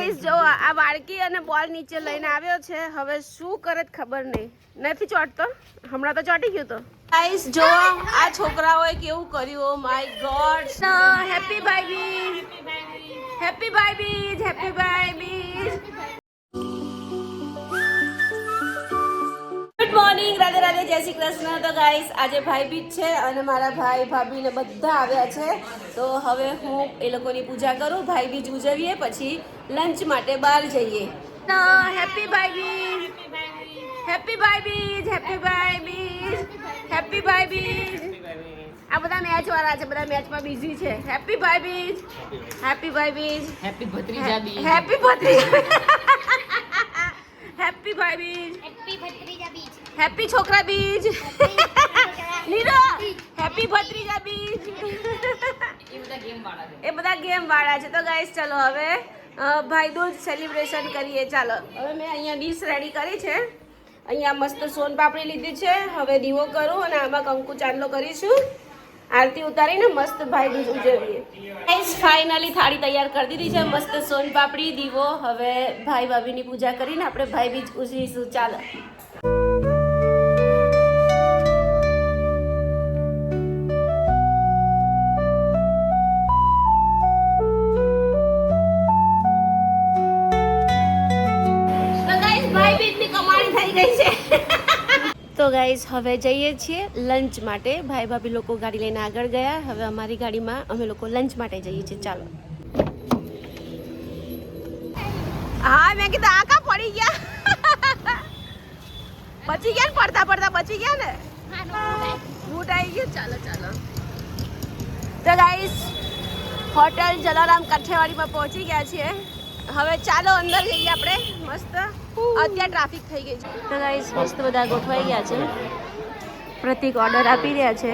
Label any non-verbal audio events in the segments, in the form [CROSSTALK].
Guys જો આ બાળકી અને બોલ નીચે લઈને આવ્યો છે. હવે શું કરે ખબર નહીં. નથી ચોટતો? હમણાં તો ચોટી ગયું તો. ગાઈસ જો આ છોકરાઓએ કેવું કર્યું? માય ગોડ હેપી બાય બીજ. હેપી બાય બીજ. હેપી બાય રાધે જય શ્રી કૃષ્ણ. તો ગાઈસ આજે ભાઈ બીજ છે અને મારા ભાઈ ભાભી ને બધા આવ્યા છે. તો હવે હું એ લોકોની પૂજા કરું ભાઈ બીજ ઉજવીએ પછી લંચ માટે બહાર જઈએ. હેપી ભાઈ બીજ. હેપી ભાઈ બીજ હેપી ભાઈ બીજ. હેપી ભાઈ બીજ. આ બધા મેચ વાળા છે બધા મેચમાં બિઝી છે. હેપી ભાઈ બીજ. હેપી ભાઈ બીજ. હેપી ભત્રીજા બીજ. હેપી ભત્રીજા. [LAUGHS] હેપી ભાઈ બીજ. હેપી છોકરા બીજ. નીરો હેપી ભત્રીજા બીજ. એ બધા ગેમ વાળા છે. તો ગાઈસ ચલો હવે ભાઈ દૂજ સેલિબ્રેશન કરીએ. ચાલો હવે મેં અહીંયા ડીશ રેડી કરી છે. અહીંયા મસ્ત સોન પાપડી લીધી છે. હવે દીવો કરું અને આમાં કંકુ ચાંદલો કરીશું. આરતી ઉતારીને મસ્ત ભાઈ દૂજ ઉજવીએ. ગાઈસ ફાઇનલી થાળી તૈયાર કરી દીધી છે. મસ્ત સોન પાપડી દીવો. હવે ભાઈ ભાભીની પૂજા કરીને આપણે ભાઈ બીજ ઉજવીશું. ચાલો. થઈ ગઈ છે. તો ગાઈઝ હવે જઈએ છીએ લંચ માટે. ભાઈ ભાભી લોકો ગાડી લઈને આગળ ગયા. હવે અમારી ગાડીમાં અમે લોકો લંચ માટે જઈએ છીએ. ચાલો. હા મેં કીધું આખા પડી ગયા? બચી ગયા ને પડતા પડતા? બચી ગયા ને? બૂટ આવી ગયું? ચાલો ચાલો. તો ગાઈસ હોટલ જલારામ કાઠિયાવાડીમાં પહોંચી ગયા છીએ. હવે ચાલો અંદર જઈએ આપણે. મસ્ત. અત્યારે ટ્રાફિક થઈ ગઈ છે. તો ગાઈસ મસ્ત બધા ગોઠવાઈ ગયા છે. પ્રતિક ઓર્ડર આપી રહ્યા છે.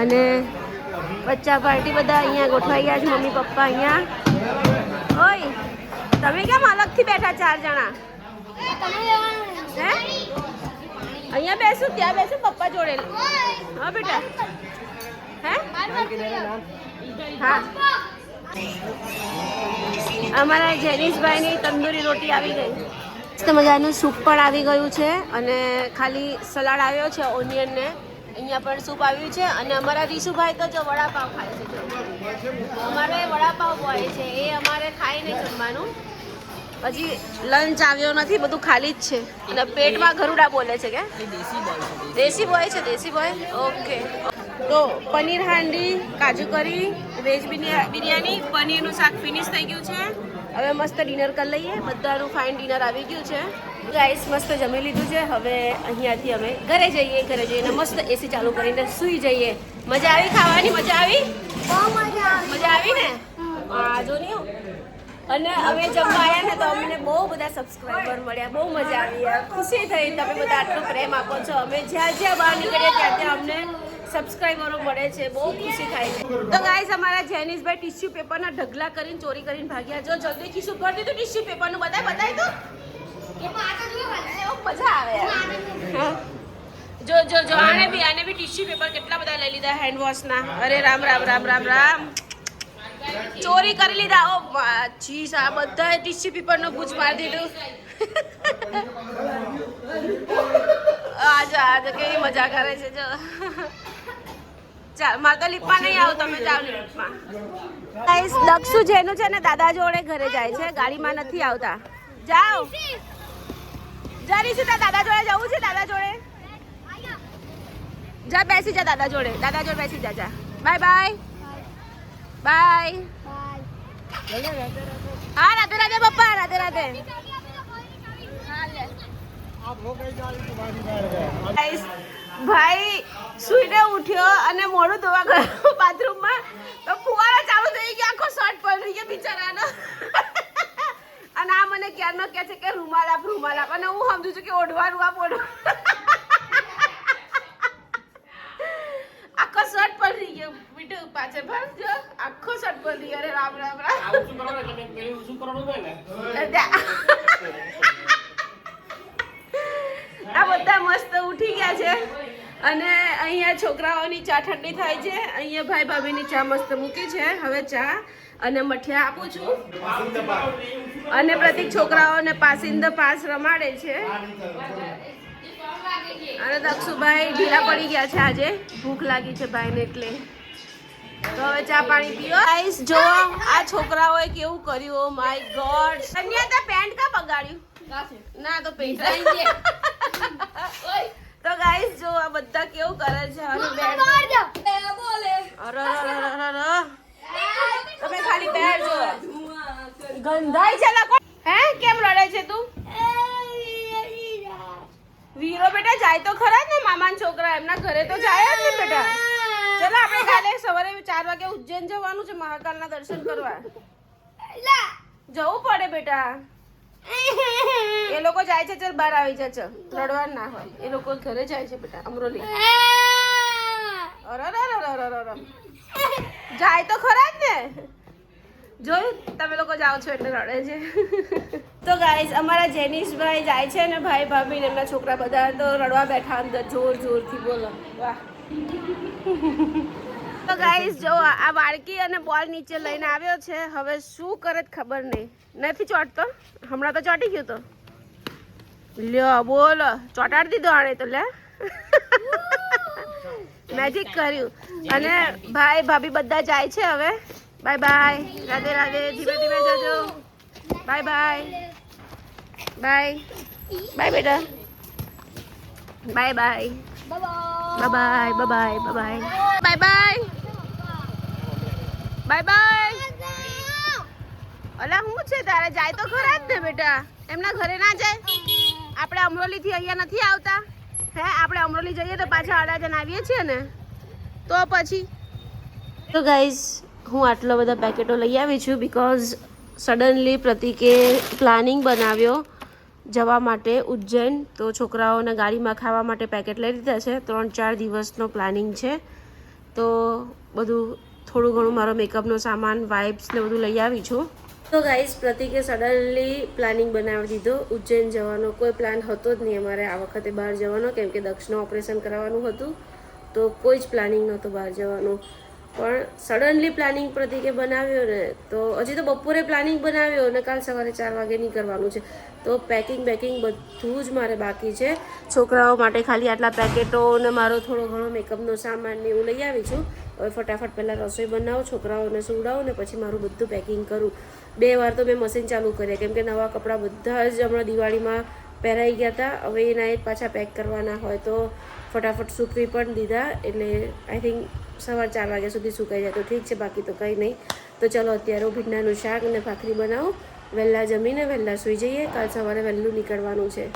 અને બચ્ચા પાર્ટી બધા અહીંયા ગોઠવાઈ ગયા છે. મમ્મી પપ્પા અહીંયા. ઓય તમે કેમ અલગથી બેઠા ચાર જણા? હે? અહીંયા બેસું ત્યાં બેસું પપ્પા જોડે. હા બેટા. હે? હા. અમારા જેનિશભાઈની તંદૂરી રોટી આવી ગઈ. મસ્ત મજાનું સૂપ પણ આવી ગયું છે અને ખાલી સલાડ આવ્યો છે ઓનિયનને. અહીંયા પણ સૂપ આવ્યું છે અને અમારા રીશુભાઈ તો જો વડાપાવ ખાય છે. અમારે વડાપાવ હોય છે એ અમારે ખાઈને જમવાનું. હજી લંચ આવ્યો નથી બધું ખાલી જ છે. અને પેટમાં ગરુડા બોલે છે કે? દેશી બોય છે દેશી બોય? ઓકે. તો પનીર હાંડી કાજુ કરી વેજ બિરયા- બિરયાની પનીરનું શાક ફિનિશ થઈ ગયું છે. હવે મસ્ત ડિનર કરી લઈએ. બધાનું ફાઇન ડિનર આવી ગયું છે. ગાઈસ મસ્ત જમી લીધું છે. હવે અહીંયાથી અમે ઘરે જઈએ ઘરે જઈને મસ્ત એસી ચાલુ કરીને સૂઈ જઈએ. મજા આવી ખાવાની? મજા આવી? મજા આવી. ને? હા જો નહીં અને અમે જમવા આવ્યા ને તો અમને બહુ બધા સબસ્ક્રાઈબર મળ્યા. બહુ મજા આવી ખુશી થઈ તમે બધા આટલો પ્રેમ આપો છો. અમે જ્યાં જ્યાં બહાર નીકળીએ ત્યાં ત્યાં અમને સબસ્ક્રાઈબરો મળે છે, બહુ ખુશી થાય છે. તો ગાઈઝ અમારા જેનિસભાઈ ટિશ્યુ પેપરના ઢગલા કરીને ચોરી કરીને ભાગ્યા. જો જલ્દી ખીસું ભરી દીધું ટિશ્યુ પેપરનું બધા બતાવી તો. મજા આવે જો જો જો, આને બી આને બી ટિશ્યુ પેપર કેટલા બધા લઈ લીધા હેન્ડ વોશના અરે રામ રામ રામ રામ રામ. ચોરી કરી લીધા. ઓ ચીસ, આ બધા ટિશ્યુ પેપરનું બૂચ મારી દીધું. [LAUGHS] આજે આજે કેવી મજા કરે છે, જો. દક્ષુ જેનું છે ને દાદા જોડે ઘરે જાય છે ગાડીમાં નથી આવતા. જાઓ. જારી છે દાદા જોડે જવું છે દાદા જોડે. જા બેસી જા દાદા જોડે. દાદા જોડે બેસી જા જા. બાય બાય બાય હા રાધે રાધે પપ્પા રાધે રાધે. ભાઈ સુઈને ઉઠ્યો અને મોડું ધોવા ગયો બાથરૂમમાં. તો ફુવારા ચાલુ થઈ ગયા આખો શર્ટ પલળી ગયો બિચારાનો. અને આ મને ક્યારનો કહે છે કે રૂમાલ આપ રૂમાલ આપ. અને હું સમજુ છું કે ઓઢવાનું આપ ઓઢવા આખો શર્ટ પલળી ગયો. મીઠું પાછળ ભરજો આખો શર્ટ પલળી ગયો. રામ રામ રામ. શું કરવાનું? શું કરવાનું હોય ને આ બધા મસ્ત ઉઠી ગયા છે. અને અહીંયા છોકરાઓની ચા ઠંડી થાય છે. અહીંયા ભાઈ ભાભીની ચા મસ્ત મૂકી છે. હવે ચા અને મઠિયા આપું છું. અને પ્રતિક છોકરાઓને પાસિંદ પાસ રમાડે છે. અને દક્ષુભાઈ ઢીલા પડી ગયા છે આજે. ભૂખ લાગી છે ભાઈને એટલે. તો હવે ચા પાણી પીઓ. ગાઈસ જો આ છોકરાઓએ કેવું કર્યું માય ગોડ કન્યા પેન્ટ કા બગાડ્યું? ના તો પેન્ટ. [LAUGHS] ગાઈસ જો આ બધા કેવું કરે છે હવે બેડ બોલે. અરે અરે અરે અરે. તમે ખાલી બેડ જો. ગંધાઈ છે લકો હે કેમ રડે છે તું? વીરો બેટા જાય તો ખરા જ ને મામા છોકરા એમના ઘરે તો જાય જ ને બેટા. ચલો આપણે કાલે સવારે ચાર વાગે ઉજ્જૈન જવાનું છે મહાકાલના દર્શન કરવા. જવું પડે બેટા. એ લોકો જાય છે, ચલ બહાર આવી જા, ચલ. રડવા ના હોય. એ લોકો ઘરે જાય છે બેટા, અમરોલી. જાય તો ખરા જ ને. જોયું? તમે લોકો જાઓ છો એટલે રડે છે. તો ગાઈઝ અમારા જેનિશભાઈ જાય છે ને ભાઈ ભાભી ને એમના છોકરા બધા તો રડવા બેઠા અંદર જોર, જોરથી બોલો. વાહ. તો ગાઈઝ જો આ બાળકી અને બોલ નીચે લઈને આવ્યો છે. હવે શું કરે ખબર નહીં. નથી ચોટતો? હમણાં તો ચોટી ગયું તો? લ્યો બોલો. ચોટાડી દીધો આણે તો લે. મેજિક કર્યું. અને ભાઈ ભાભી બધા જાય છે હવે. Bye bye Radhe Radhe. ધીમે ધીમે જજો. બાય બાય બાય બાય બેટા. Bye bye bye bye bye bye bye bye bye bye bye અલા હું છે તારે? જાય તો ખરા જ ને બેટા. એમના ઘરે ના જાય? અમરોલીથી અહીંયા નથી આવતા? હે, આપણે અમરોલી જઈએ તો પાછા અડાજણ આવીએ છીએ ને? તો પછી? તો ગાઈઝ હું આટલા બધા પેકેટો લઈ આવી છું બિકોઝ સડનલી પ્રતિકે પ્લાનિંગ બનાવ્યો જવા માટે ઉજ્જૈન. તો છોકરાઓને ગાડીમાં ખાવા માટે પેકેટ લઈ લીધા છે. ત્રણ ચાર દિવસનો પ્લાનિંગ છે. તો બધું થોડું ઘણું મારો મેકઅપનો સામાન વાઇબ્સ ને બધું લઈ આવી છું. તો ગાઈઝ પ્રતિકે સડનલી પ્લાનિંગ બનાવી દીધો. ઉજ્જૈન જવાનો કોઈ પ્લાન હતો જ નહીં. અમારે આ વખતે બહાર જવાનો, કેમ કે દક્ષનું ઓપરેશન કરાવવાનું હતું. તો કોઈ જ પ્લાનિંગ નહોતું બહાર જવાનું. પણ સડનલી પ્લાનિંગ પ્રતિકે બનાવ્યો ને, તો હજી તો બપોરે પ્લાનિંગ બનાવ્યો અને કાલ સવારે ચાર વાગે નીકળવાનું છે. તો પેકિંગ બેકિંગ બધું જ મારે બાકી છે. છોકરાઓ માટે ખાલી આટલા પેકેટો અને મારો થોડો ઘણો મેકઅપનો સામાન ને હું લઈ આવી છું. હવે ફટાફટ પહેલાં રસોઈ બનાવો, છોકરાઓને સુવડાવો ને પછી મારું બધું પેકિંગ કરું. બે વાર તો મેં મશીન ચાલુ કર્યા. કેમ કે નવા કપડાં બધા જ હમણાં દિવાળીમાં પહેરાઈ ગયા હતા હવે એના એ પાછા પેક કરવાના હોય તો ફટાફટ સૂકવી પણ દીધા. એટલે આઈ થિંક સવાર ચાર વાગ્યા સુધી સુકાઈ જાય. તો ઠીક છે, બાકી તો કંઈ નહીં. તો ચલો અત્યારે ભીંડાનું શાક અને ભાખરી બનાવો. વહેલા જમીને વહેલા સૂઈ જઈએ. કાલ સવારે વહેલું નીકળવાનું છે.